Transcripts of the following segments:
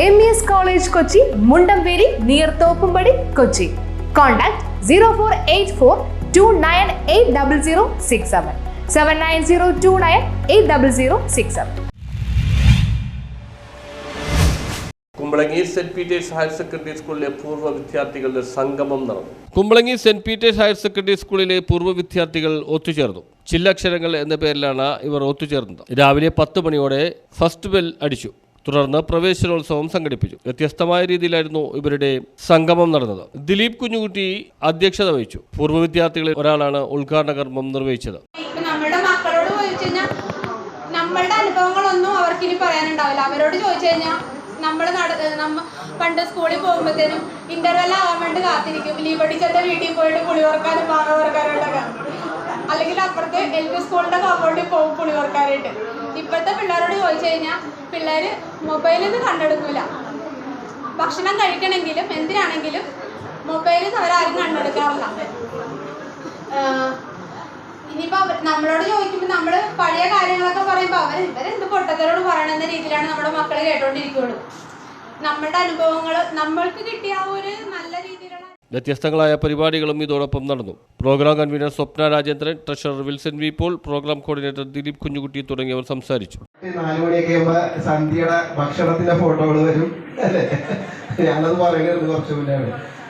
M E S college Kochi Mundamveli near Thoppumpady Kochi contact zero four eight four two nine eight double zero six seven seven nine zero two nine eight double zero six seven Kumbalangi Saint Peter's higher secondary സ്കൂളിലെ പൂർവ വിദ്യാർത്ഥികളുടെ സംഗമം നടന്നു. Kumbalangi Saint Peter's higher secondary സ്കൂളിലെ പൂർവ വിദ്യാർത്ഥികൾ ഒത്തുചേർന്നു. ചില്ലക്ഷരങ്ങൾ എന്ന പേരിലാണ് ഇവർ ഒത്തുചേർന്നത്. രാവിലെ പത്ത് മണിയോടെ ഫസ്റ്റ് ബെൽ അടിച്ചു. തുടർന്ന് പ്രവേശനോത്സവം സംഘടിപ്പിച്ചു. വ്യത്യസ്തമായ രീതിയിലായിരുന്നു ഇവരുടെ സംഗമം നടന്നത്. ദിലീപ് കുഞ്ഞുകുട്ടി അധ്യക്ഷത വഹിച്ചു. പൂർവ വിദ്യാർത്ഥികളിൽ ഒരാളാണ് ഉദ്ഘാടന കർമ്മം നിർവഹിച്ചത്. മക്കളോട് കഴിഞ്ഞാൽ നമ്മളുടെ അനുഭവങ്ങളൊന്നും അവർക്ക് ഇനി പറയാനുണ്ടാവില്ല. അവരോട് ചോദിച്ചു കഴിഞ്ഞാൽ നമ്മൾ പണ്ട് സ്കൂളിൽ പോകുമ്പോഴത്തേനും ഇന്റർവെൽ ആവാൻ വേണ്ടി കാത്തിരിക്കും. ലീവ് അടിച്ചെന്റെ വീട്ടിൽ പോയിട്ട് പുളി പാറ മാങ്ങ വറക്കാനായിട്ടൊക്കെ അല്ലെങ്കിൽ അപ്പുറത്ത് എൽ പി സ്കൂളിന്റെ കോമ്പൗണ്ടിൽ പോകും പുളി വറക്കാനായിട്ട് ഇപ്പോഴത്തെ പിള്ളേരോട് ചോദിച്ചു കഴിഞ്ഞാൽ പിള്ളേർ മൊബൈലിൽ നിന്ന് കണ്ടെടുക്കൂല. ഭക്ഷണം കഴിക്കണമെങ്കിലും എന്തിനാണെങ്കിലും മൊബൈലിൽ നിന്ന് അവരാരും കണ്ടെടുക്കാറില്ല. ഇനിയിപ്പോൾ നമ്മളോട് ചോദിക്കുമ്പോൾ നമ്മൾ പഴയ കാര്യങ്ങളൊക്കെ പറയുമ്പോൾ അവർ ഇവരെന്ത് പൊട്ടത്തരോട് പറയണമെന്ന രീതിയിലാണ് നമ്മുടെ മക്കൾ കേട്ടോണ്ടിരിക്കുള്ളൂ. നമ്മളുടെ അനുഭവങ്ങൾ നമ്മൾക്ക് കിട്ടിയ ഒരു നല്ല രീതിയിലുള്ള വ്യത്യസ്തങ്ങളായ പരിപാടികളും ഇതോടൊപ്പം നടന്നു. Programme convener Swapna Rajendran treasurer Wilson V Paul programme coordinator Dileep Kunjukutty തുടങ്ങിയവർ സംസാരിച്ചു. സന്ധ്യയുടെ ഭക്ഷണത്തിന്റെ ഫോട്ടോകൾ വരും. ഞാനത് പറയുന്നത് കുറച്ച് മുന്നേ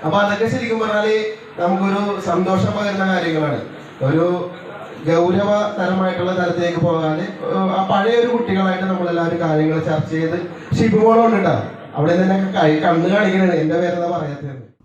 അപ്പൊ അതൊക്കെ ശരിക്കും പറഞ്ഞാൽ നമുക്കൊരു സന്തോഷം പകരുന്ന കാര്യങ്ങളാണ്. ഒരു ഗൗരവതരമായിട്ടുള്ള തരത്തിലേക്ക് പോകാന് ആ പഴയ ഒരു കുട്ടികളായിട്ട് നമ്മളെല്ലാവരും കാര്യങ്ങൾ ചർച്ച ചെയ്ത് ഷിബുമോളുണ്ട് അവിടെ തന്നെ കണ്ണ് കാണിക്കണേ എന്റെ പേരെന്താ പറയാത്തത്